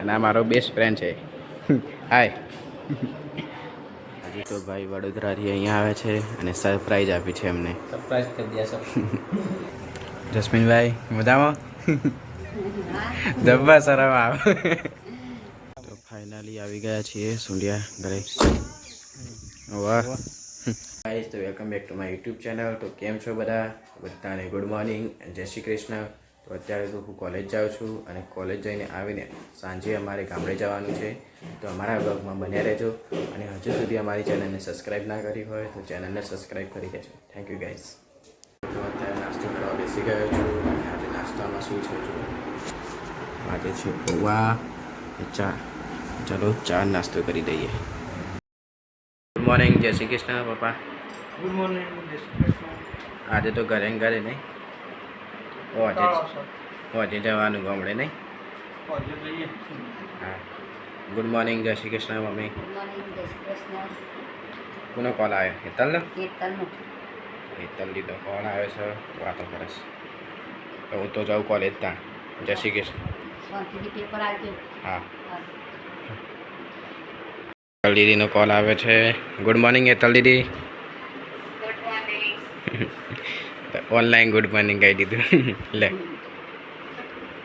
અને આ મારો બેસ્ટ ફ્રેન્ડ છે. હાય હજી તો ભાઈ વડોદરાથી અહીંયા આવે છે અને સરપ્રાઈઝ આપી છે એમને સરપ્રાઈઝ કરી દે સર જસ્મીનભાઈ મજામાં? ધબ્બા સરમ આવ. તો ફાઇનલી આવી ગયા છીએ સુંડિયા ઘરે. વાહ. ગાઈઝ તો welcome back to my YouTube channel તો કેમ છો બધા? બધાને ગુડ મોર્નિંગ જય શ્રી કૃષ્ણ. તો અત્યારે તો હું કોલેજ જાઉં છું અને કોલેજ જઈને આવીને સાંજે અમારે ગામડે જવાનું છે. તો અમારા બ્લોગમાં બન્યા રહેજો અને હજુ સુધી અમારી ચેનલને સબસ્ક્રાઈબ ના કરી હોય તો ચેનલને સબસ્ક્રાઈબ કરી દેજો. થેન્ક યુ ગાઈઝ તો અત્યારે નાસ્તો કરવા બેસી ગયો છું આજે નાસ્તામાં શું છે જો આજે છે પૌવા ચા. ચાલો ચા નાસ્તો કરી દઈએ. ગુડ મોર્નિંગ જય શ્રી કૃષ્ણ પપ્પા. ગુડ મોર્નિંગ આજે તો ઘરે ઘરે નહીં. આજે ઓ જવાનું ગામડે નહીં? હા good morning Jai Shri Krishna mummy. કોનો કોલ આવ્યો? હેતલનો? હેતલ લીધો કોલ આવ્યો છે વાતો કરે છે તો હું તો જાઉં કોલેજ ત્યાં. જય શ્રી કૃષ્ણ. હા. હેતલ દીદીનો કોલ આવે છે. ગુડ મોર્નિંગ હેતલ દીદી. ઓનલાઈન ગુડ મોર્નિંગ કહી દીધું લે.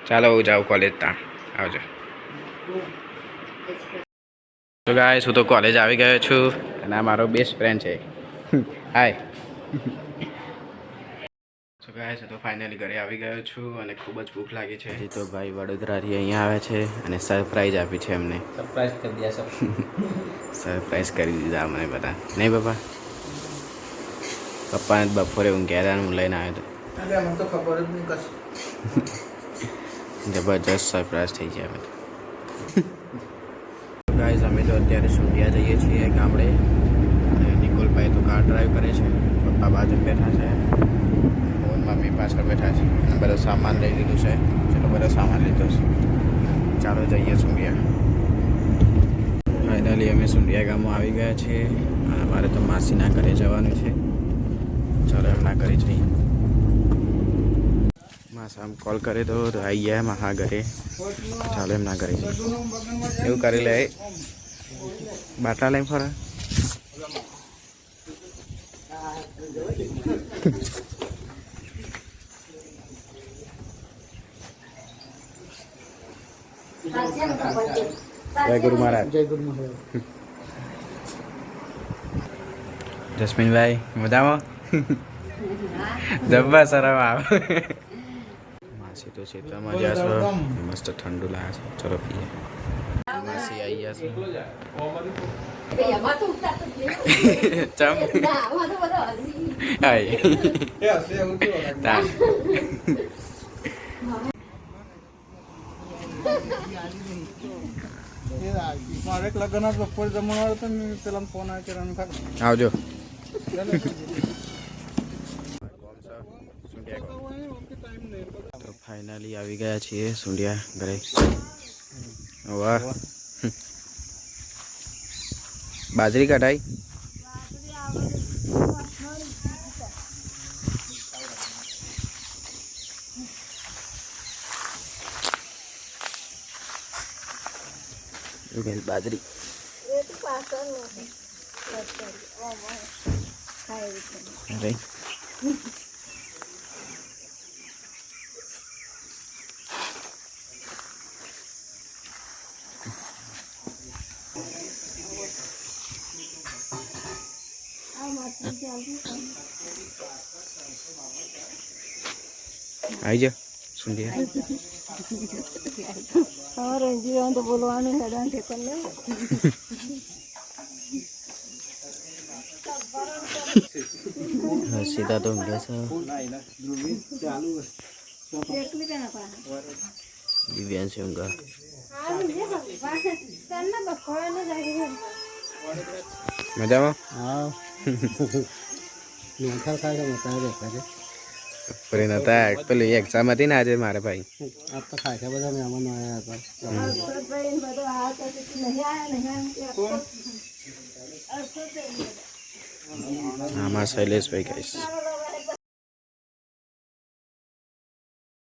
ચાલો હું જાઉં કોલેજ ત્યાં આવજો. તો ગાય હું તો કોલેજ આવી ગયો છું અને આ મારો બેસ્ટ ફ્રેન્ડ છે. હાય તો ગાય હું તો ફાઇનલી ઘરે આવી ગયો છું અને ખૂબ જ ભૂખ લાગી છે. હજી તો ભાઈ વડોદરાથી અહીંયા આવે છે અને સરપ્રાઈઝ આપી છે એમને. સરપ્રાઈઝ કરી દીધા સર સરપ્રાઈઝ કરી દીધા મને બધા. નહીં પપ્પા પપ્પાને બપોરે હું ઘેરા હું લઈને આવ્યો અરે ખબર જ નહીં કશું. હતો જબરજસ્ત સરપ્રાઈઝ થઈ ગયા બધા ગાઈઝ અમે તો અત્યારે સુંધિયા જઈએ છીએ ગામડે. અને નિકોલભાઈ તો કાર ડ્રાઈવ કરે છે. પપ્પા બાજુ બેઠા છે. હું મમ્મી પાછળ બેઠા છે. અને બધો સામાન લઈ લીધું છે. ચલો બધો સામાન લીધો છે. ચાલો જઈએ સુંડિયા. ફાઇનલી અમે સુંડિયા ગામમાં આવી ગયા છીએ. અને અમારે તો માસીના ઘરે જવાનું છે. ચાલો એમના ઘરે જઈએ માસામ કોલ કરી તો આવી ગયા મહા ઘરે. ચાલો એમના ઘરે એવું કરી લે. બાટા લઈને ફરે. જય ગુરુ મહારાજ. જય ગુરુ મહારાજ. જસ્મીનભાઈ મજામાં? જબ્બા સરમ આવે. માસી તો ક્ષેત્રમાં જ્યાં છો મસ્ત ઠંડુ લાગે છે. ચલો પીએ. માસી આવી ગયા છે. ચમ. આમાં તો. મારે એક લગ્ન બપોર પેલા ફોન આવ્યો કે તો ફાઇનલી આવી ગયા છીએ સુંડિયા ઘરે. વાહ. બાજરી કઢાઈ? બાજરી. આવી જા સુંડિયા અમારે જીવન તો બોલવાનું હેરાન ઠેકર નહીં. સીધા તો ઊંઘે છે. મજામાં? હા. ફરી નતા પેલી એક્ઝામ હતી ને આજે મારે ભાઈ આ તો છે બધા મહેમાનો આવ્યા હતા. આમાં શૈલેષભાઈ કહીશ